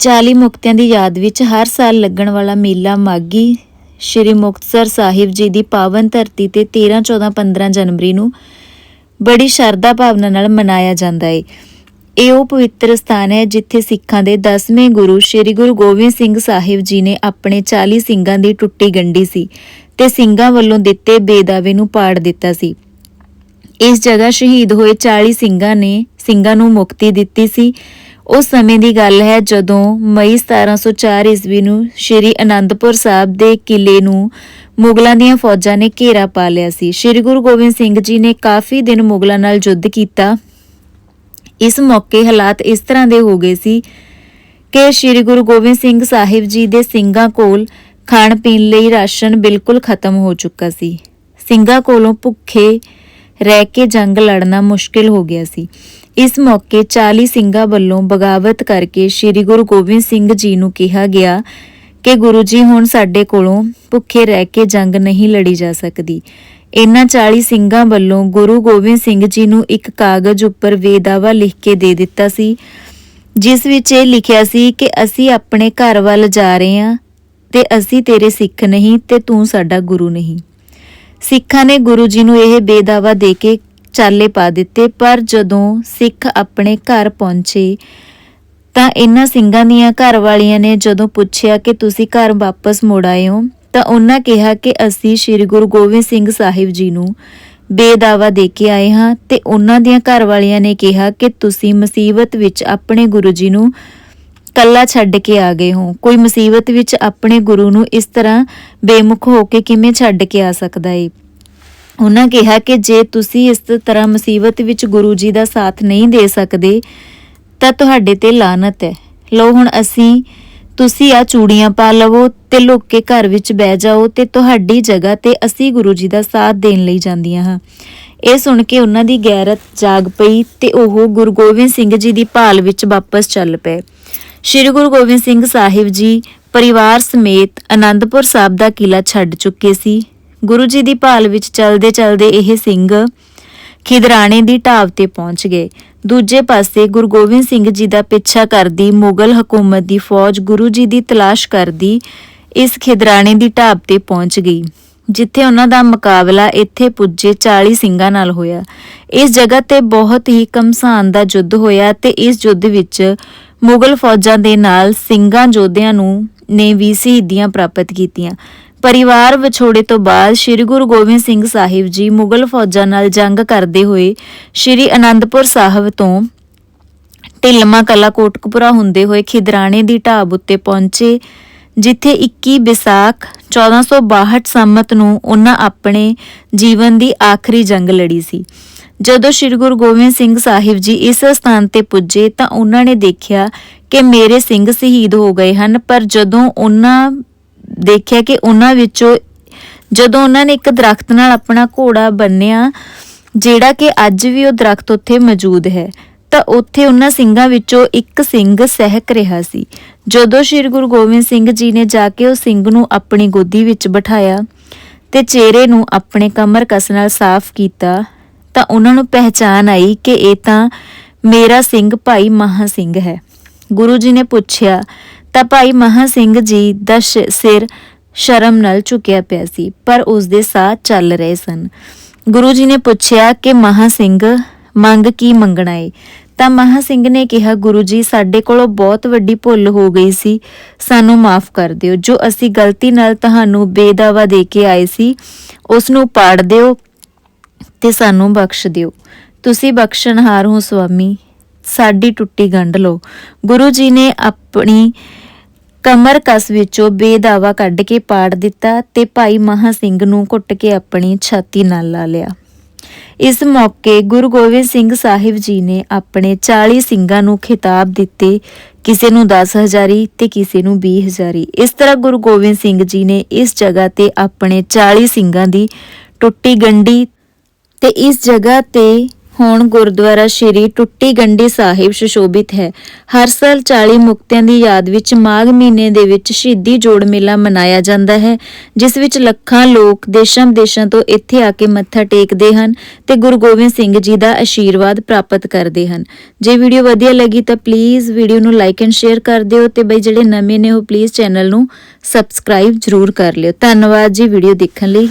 40 ਮੁਕਤਿਆਂ ਦੀ ਯਾਦ ਵਿੱਚ ਹਰ ਸਾਲ ਲੱਗਣ ਵਾਲਾ ਮੇਲਾ ਮਾਗੀ ਸ਼੍ਰੀ ਮੁਕਤਸਰ ਸਾਹਿਬ ਜੀ ਦੀ ਪਾਵਨ ਧਰਤੀ ਤੇ 13 14 15 ਜਨਵਰੀ ਨੂੰ ਬੜੀ ਸ਼ਰਧਾ ਭਾਵਨਾ ਨਾਲ ਮਨਾਇਆ ਜਾਂਦਾ ਹੈ ਇਹ ਉਹ ਪਵਿੱਤਰ ਸਥਾਨ ਹੈ ਜਿੱਥੇ ਸਿੱਖਾਂ ਦੇ 10ਵੇਂ ਗੁਰੂ ਸ੍ਰੀ ਗੁਰੂ ਗੋਬਿੰਦ ਸਿੰਘ ਸਾਹਿਬ ਜੀ ਨੇ ਆਪਣੇ 40 ਸਿੰਘਾਂ ਦੀ ਟੁੱਟੀ ਗੰਢੀ ਸੀ ਤੇ ਸਿੰਘਾਂ ਵੱਲੋਂ ਦਿੱਤੇ ਬੇਦਾਵੇ ਨੂੰ ਪਾੜ ਦਿੱਤਾ ਸੀ। ਇਸ ਜਗ੍ਹਾ ਸ਼ਹੀਦ ਹੋਏ 40 ਸਿੰਘਾਂ ਨੇ ਸਿੰਘਾਂ ਨੂੰ ਮੁਕਤੀ ਦਿੱਤੀ ਸੀ ਉਸ ਸਮੇਂ ਦੀ ਗੱਲ ਹੈ ਜਦੋਂ ਮਈ 1704 ਈਸਵੀ ਨੂੰ ਸ਼੍ਰੀ ਅਨੰਦਪੁਰ ਸਾਹਿਬ ਦੇ ਕਿਲੇ ਨੂੰ ਮੁਗਲਾਂ ਦੀਆਂ ਫੌਜਾਂ ਨੇ ਘੇਰਾ ਪਾ ਲਿਆ ਸੀ। ਸ਼੍ਰੀ ਗੁਰੂ ਗੋਬਿੰਦ ਸਿੰਘ ਜੀ ਨੇ ਕਾਫੀ ਦਿਨ ਮੁਗਲਾਂ ਨਾਲ ਯੁੱਧ ਕੀਤਾ। ਇਸ ਮੌਕੇ ਹਾਲਾਤ ਇਸ ਤਰ੍ਹਾਂ ਦੇ ਹੋ ਗਏ ਸੀ ਕਿ ਸ਼੍ਰੀ ਗੁਰੂ ਗੋਬਿੰਦ ਸਿੰਘ ਸਾਹਿਬ ਜੀ ਦੇ ਸਿੰਘਾਂ ਕੋਲ ਖਾਣ ਪੀਣ ਲਈ ਰਾਸ਼ਨ ਬਿਲਕੁਲ ਖਤਮ ਹੋ ਚੁੱਕਾ ਸੀ। ਸਿੰਘਾਂ ਕੋਲੋਂ ਭੁੱਖੇ ਰਹਿ ਕੇ ਜੰਗ ਲੜਨਾ ਮੁਸ਼ਕਿਲ ਹੋ ਗਿਆ ਸੀ। ਇਸ ਮੌਕੇ 40 ਸਿੰਘਾਂ ਵੱਲੋਂ ਬਗਾਵਤ ਕਰਕੇ ਸ੍ਰੀ ਗੁਰੂ ਗੋਬਿੰਦ ਸਿੰਘ ਜੀ ਨੂੰ ਕਿਹਾ ਗਿਆ ਕਿ ਗੁਰੂ ਜੀ, ਹੁਣ ਸਾਡੇ ਕੋਲੋਂ ਭੁੱਖੇ ਰਹਿ ਕੇ ਜੰਗ ਨਹੀਂ ਲੜੀ ਜਾ ਸਕਦੀ। ਇਨ੍ਹਾਂ 40 ਸਿੰਘਾਂ ਵੱਲੋਂ ਗੁਰੂ ਗੋਬਿੰਦ ਸਿੰਘ ਜੀ ਨੂੰ ਇੱਕ ਕਾਗਜ਼ ਉੱਪਰ ਵੇਦਾਵਾ ਲਿਖ ਕੇ ਦੇ ਦਿੱਤਾ ਸੀ, ਜਿਸ ਵਿੱਚ ਇਹ ਲਿਖਿਆ ਸੀ ਕਿ ਅਸੀਂ ਆਪਣੇ ਘਰ ਵੱਲ ਜਾ ਰਹੇ ਹਾਂ ਤੇ ਅਸੀਂ ਤੇਰੇ ਸਿੱਖ ਨਹੀਂ ਤੇ ਤੂੰ ਸਾਡਾ ਗੁਰੂ ਨਹੀਂ। ਸਿੱਖਾਂ ਨੇ ਗੁਰੂ ਜੀ ਨੂੰ ਇਹ ਬੇਦਾਵਾ ਦੇ ਕੇ ਚਾਲੇ ਪਾ ਦਿੱਤੇ, ਪਰ ਜਦੋਂ ਸਿੱਖ ਆਪਣੇ ਘਰ ਪਹੁੰਚੇ ਤਾਂ ਇਹਨਾਂ ਸਿੰਘਾਂ ਦੀਆਂ ਘਰ ਵਾਲੀਆਂ ਨੇ ਜਦੋਂ ਪੁੱਛਿਆ ਕਿ ਤੁਸੀਂ ਘਰ ਵਾਪਸ ਮੁੜ ਆਏ ਹੋ, ਤਾਂ ਉਹਨਾਂ ਕਿਹਾ ਕਿ ਅਸੀਂ ਸ੍ਰੀ ਗੁਰੂ ਗੋਬਿੰਦ ਸਿੰਘ ਸਾਹਿਬ ਜੀ ਨੂੰ ਬੇਦਾਵਾ ਦੇ ਕੇ ਆਏ ਹਾਂ ਤੇ ਉਹਨਾਂ ਦੀਆਂ ਘਰ ਵਾਲੀਆਂ ਨੇ ਕਿਹਾ ਕਿ ਤੁਸੀਂ ਮੁਸੀਬਤ ਵਿੱਚ ਆਪਣੇ ਗੁਰੂ ਜੀ ਨੂੰ ਕੱਲਾ ਛੱਡ ਕੇ ਆ ਗਏ ਹੋ। ਕੋਈ ਮੁਸੀਬਤ ਵਿੱਚ ਆਪਣੇ ਗੁਰੂ ਨੂੰ ਇਸ ਤਰ੍ਹਾਂ ਬੇਮੁਖ ਹੋ ਕੇ ਕਿਵੇਂ ਛੱਡ ਕੇ ਆ ਸਕਦਾ ਏ? ਉਹਨਾਂ ਕਿਹਾ ਕਿ ਜੇ ਤੁਸੀਂ ਇਸ ਤਰ੍ਹਾਂ ਮੁਸੀਬਤ ਵਿੱਚ ਗੁਰੂ ਜੀ ਦਾ ਸਾਥ ਨਹੀਂ ਦੇ ਸਕਦੇ, ਤਾਂ ਤੁਹਾਡੇ ਤੇ ਲਾਨਤ ਹੈ। ਲੋ ਹੁਣ ਅਸੀਂ, ਤੁਸੀਂ ਆ ਚੂੜੀਆਂ ਪਾ ਲਵੋ ਤੇ ਲੁੱਕ ਕੇ ਘਰ ਵਿੱਚ ਬਹਿ ਜਾਓ ਤੇ ਤੁਹਾਡੀ ਜਗ੍ਹਾ ਤੇ ਅਸੀਂ ਗੁਰੂ ਜੀ ਦਾ ਸਾਥ ਦੇਣ ਲਈ ਜਾਂਦੀਆਂ ਹਾਂ। ਇਹ ਸੁਣ ਕੇ ਉਹਨਾਂ ਦੀ ਗੈਰਤ ਜਾਗ ਪਈ ਤੇ ਉਹ ਗੁਰੂ ਗੋਬਿੰਦ ਸਿੰਘ ਜੀ ਦੀ ਭਾਲ ਵਿੱਚ ਵਾਪਸ ਚੱਲ ਪਏ। ਸ਼੍ਰੀ ਗੁਰੂ ਗੋਬਿੰਦ ਸਿੰਘ ਸਾਹਿਬ ਜੀ ਪਰਿਵਾਰ ਸਮੇਤ ਆਨੰਦਪੁਰ ਸਾਹਿਬ ਦਾ ਕਿਲਾ ਛੱਡ ਚੁੱਕੇ ਸੀ। ਗੁਰੂ ਜੀ ਦੀ ਭਾਲ ਵਿੱਚ ਚਲਦੇ ਚਲਦੇ ਇਹ ਸਿੰਘ ਖਿਦਰਾਣੇ ਦੀ ਢਾਬ ਤੇ ਪਹੁੰਚ ਗਏ। ਦੂਜੇ ਪਾਸੇ ਗੁਰੂ ਗੋਬਿੰਦ ਸਿੰਘ ਜੀ ਦਾ ਪਿੱਛਾ ਕਰਦੀ ਮੁਗਲ ਹਕੂਮਤ ਦੀ ਫੌਜ ਗੁਰੂ ਜੀ ਦੀ ਤਲਾਸ਼ ਕਰਦੀ ਇਸ ਖਿਦਰਾਣੇ ਦੀ ਢਾਬ ਤੇ ਪਹੁੰਚ ਗਈ। ਜਿੱਥੇ ਉਹਨਾਂ ਦਾ ਮੁਕਾਬਲਾ ਇੱਥੇ ਪੁੱਜੇ 40 ਸਿੰਘਾਂ ਨਾਲ ਹੋਇਆ। ਇਸ ਜਗ੍ਹਾ ਤੇ ਬਹੁਤ ਹੀ ਕਮਸਾਨ ਦਾ ਯੁੱਧ ਹੋਇਆ ਤੇ ਇਸ ਯੁੱਧ ਵਿੱਚ ਮੁਗਲ ਫੌਜਾਂ ਦੇ ਨਾਲ ਸਿੰਘਾਂ ਯੋਧਿਆਂ ਨੂੰ, ਨੇ ਵੀ ਸ਼ਹੀਦੀਆਂ ਪ੍ਰਾਪਤ ਕੀਤੀਆਂ। ਪਰਿਵਾਰ ਵਿਛੋੜੇ ਤੋਂ ਬਾਅਦ ਸ੍ਰੀ ਗੁਰੂ ਗੋਬਿੰਦ ਸਿੰਘ ਸਾਹਿਬ ਜੀ ਮੁਗਲ ਫੌਜਾਂ ਨਾਲ ਜੰਗ ਕਰਦੇ ਹੋਏ ਸ੍ਰੀ ਅਨੰਦਪੁਰ ਸਾਹਿਬ ਤੋਂ ਢਿਲਮਾ ਕਲਾ ਕੋਟਕਪੁਰਾ ਹੁੰਦੇ ਹੋਏ ਖਿਦਰਾਣੇ ਦੀ ਢਾਬ ਉੱਤੇ ਪਹੁੰਚੇ। ਜਿੱਥੇ 21 ਵਿਸਾਖ 1462 ਸੰਮਤ ਨੂੰ ਉਹਨਾਂ ਆਪਣੇ ਜੀਵਨ ਦੀ ਆਖਰੀ ਜੰਗ ਲੜੀ ਸੀ। ਜਦੋਂ ਸ੍ਰੀ ਗੁਰੂ ਗੋਬਿੰਦ ਸਿੰਘ ਸਾਹਿਬ ਜੀ ਇਸ ਸਥਾਨ ਤੇ ਪੁੱਜੇ ਤਾਂ ਉਹਨਾਂ ਨੇ ਦੇਖਿਆ ਕਿ ਮੇਰੇ ਸਿੰਘ ਸ਼ਹੀਦ ਹੋ ਗਏ ਹਨ, ਪਰ ਜਦੋਂ ਉਹਨਾਂ ਦੇਖਿਆ ਕਿ ਉਹਨਾਂ ਵਿੱਚੋਂ ਜਦੋਂ ਉਹਨਾਂ ਨੇ ਇੱਕ ਦਰਖਤ ਨਾਲ ਆਪਣਾ ਘੋੜਾ ਬੰਨਿਆ, ਜਿਹੜਾ ਕਿ ਅੱਜ ਵੀ ਉਹ ਦਰਖਤ ਉੱਥੇ ਮੌਜੂਦ ਹੈ ਤਾਂ ਉੱਥੇ ਉਹਨਾਂ ਸਿੰਘਾਂ ਵਿੱਚੋਂ ਇੱਕ ਸਿੰਘ ਸਹਿਕ ਰਿਹਾ ਸੀ। ਜਦੋਂ ਸ੍ਰੀ ਗੁਰੂ ਗੋਬਿੰਦ ਸਿੰਘ ਜੀ ਨੇ ਜਾ ਕੇ ਉਹ ਸਿੰਘ ਨੂੰ ਆਪਣੀ ਗੋਦੀ ਵਿੱਚ ਬਿਠਾਇਆ ਤੇ ਚਿਹਰੇ ਨੂੰ ਆਪਣੇ ਕਮਰ ਕਸ ਨਾਲ ਸਾਫ਼ ਕੀਤਾ, ਤਾਂ ਉਹਨਾਂ ਨੂੰ ਪਹਿਚਾਨ ਆਈ ਕਿ ਇਹ ਤਾਂ ਮੇਰਾ ਸਿੰਘ ਭਾਈ ਮਹਾ ਸਿੰਘ ਹੈ। ਗੁਰੂ ਜੀ ਨੇ ਪੁੱਛਿਆ, ਤਾਂ ਭਾਈ ਮਹਾ ਸਿੰਘ ਜੀ ਦਾ ਸਿਰ ਸ਼ਰਮ ਨਾਲ ਝੁਕਿਆ ਪਿਆ ਸੀ, ਪਰ ਉਸ ਦੇ ਸਾਹ ਚੱਲ ਰਹੇ ਸਨ। ਗੁਰੂ ਜੀ ਨੇ ਪੁੱਛਿਆ ਕਿ ਮਹਾ ਸਿੰਘ ਮੰਗ ਕੀ ਮੰਗਣਾ ਏ? ਤਾਂ ਮਹਾ ਸਿੰਘ ਨੇ ਕਿਹਾ, ਗੁਰੂ ਜੀ, ਸਾਡੇ ਕੋਲੋਂ ਬਹੁਤ ਵੱਡੀ ਭੁੱਲ ਹੋ ਗਈ ਸੀ। ਸਾਨੂੰ ਮਾਫ ਕਰ ਦਿਓ। ਜੋ ਅਸੀਂ ਗਲਤੀ ਨਾਲ ਤੁਹਾਨੂੰ ਬੇਦਾਵਾ ਦੇ ਕੇ ਆਏ ਸੀ ਉਸ ਨੂੰ ਪਾੜ ਦਿਓ ਤੇ ਸਾਨੂੰ ਬਖਸ਼ ਦਿਓ। ਤੁਸੀਂ ਬਖਸ਼ਣਹਾਰ ਹੋ ਸੁਆਮੀ। ਸਾਡੀ ਟੁੱਟੀ ਗੰਢ ਲਓ। ਗੁਰੂ ਜੀ ਨੇ ਆਪਣੀ ਕਮਰ ਕਸ ਵਿੱਚੋਂ ਬੇਦਾਵਾ ਕੱਢ ਕੇ ਪਾੜ ਦਿੱਤਾ ਤੇ ਭਾਈ ਮਹਾ ਸਿੰਘ ਨੂੰ ਘੁੱਟ ਕੇ ਆਪਣੀ ਛਾਤੀ ਨਾਲ ਲਾ ਲਿਆ। ਇਸ ਮੌਕੇ ਗੁਰੂ ਗੋਬਿੰਦ ਸਿੰਘ ਸਾਹਿਬ ਜੀ ਨੇ ਆਪਣੇ 40 ਸਿੰਘਾਂ ਨੂੰ ਖਿਤਾਬ ਦਿੱਤੇ, ਕਿਸੇ ਨੂੰ 10 ਹਜ਼ਾਰੀ ਤੇ ਕਿਸੇ ਨੂੰ 20 ਹਜ਼ਾਰੀ। ਇਸ ਤਰ੍ਹਾਂ ਗੁਰੂ ਗੋਬਿੰਦ ਸਿੰਘ ਜੀ ਨੇ ਇਸ ਜਗ੍ਹਾ ਤੇ ਆਪਣੇ 40 ਸਿੰਘਾਂ ਦੀ ਟੁੱਟੀ ਗੰਢੀ ਤੇ ਇਸ ਜਗ੍ਹਾ ਤੇ ਹੁਣ ਗੁਰਦੁਆਰਾ ਸ਼੍ਰੀ ਟੁੱਟੀ ਗੰਡੀ ਸਾਹਿਬ ਸੁਸ਼ੋਭਿਤ ਹੈ। ਹਰ ਸਾਲ 40 ਮੁਕਤਿਆਂ ਦੀ ਯਾਦ ਵਿੱਚ ਮਾਘ ਮਹੀਨੇ ਦੇ ਵਿੱਚ ਸ਼ਹੀਦੀ ਜੋੜ ਮੇਲਾ ਮਨਾਇਆ ਜਾਂਦਾ ਹੈ, ਜਿਸ ਵਿੱਚ ਲੱਖਾਂ ਲੋਕ ਦੇਸ਼ਾਂ ਵਿਦੇਸ਼ਾਂ ਤੋਂ ਇੱਥੇ ਆ ਕੇ ਮੱਥਾ ਟੇਕਦੇ ਹਨ ਤੇ ਗੁਰੂ ਗੋਬਿੰਦ ਸਿੰਘ ਜੀ ਦਾ ਆਸ਼ੀਰਵਾਦ ਪ੍ਰਾਪਤ ਕਰਦੇ ਹਨ। ਜੇ ਵੀਡੀਓ ਵਧੀਆ ਲੱਗੀ ਤਾਂ ਪਲੀਜ਼ ਵੀਡੀਓ ਨੂੰ ਲਾਈਕ ਐਂਡ ਸ਼ੇਅਰ ਕਰ ਦਿਓ ਤੇ ਬਈ ਜਿਹੜੇ ਨਵੇਂ ਨੇ ਉਹ ਪਲੀਜ਼ ਚੈਨਲ ਨੂੰ ਸਬਸਕ੍ਰਾਈਬ ਜ਼ਰੂਰ ਕਰ ਲਿਓ। ਧੰਨਵਾਦ ਜੀ ਵੀਡੀਓ ਦੇਖਣ ਲਈ।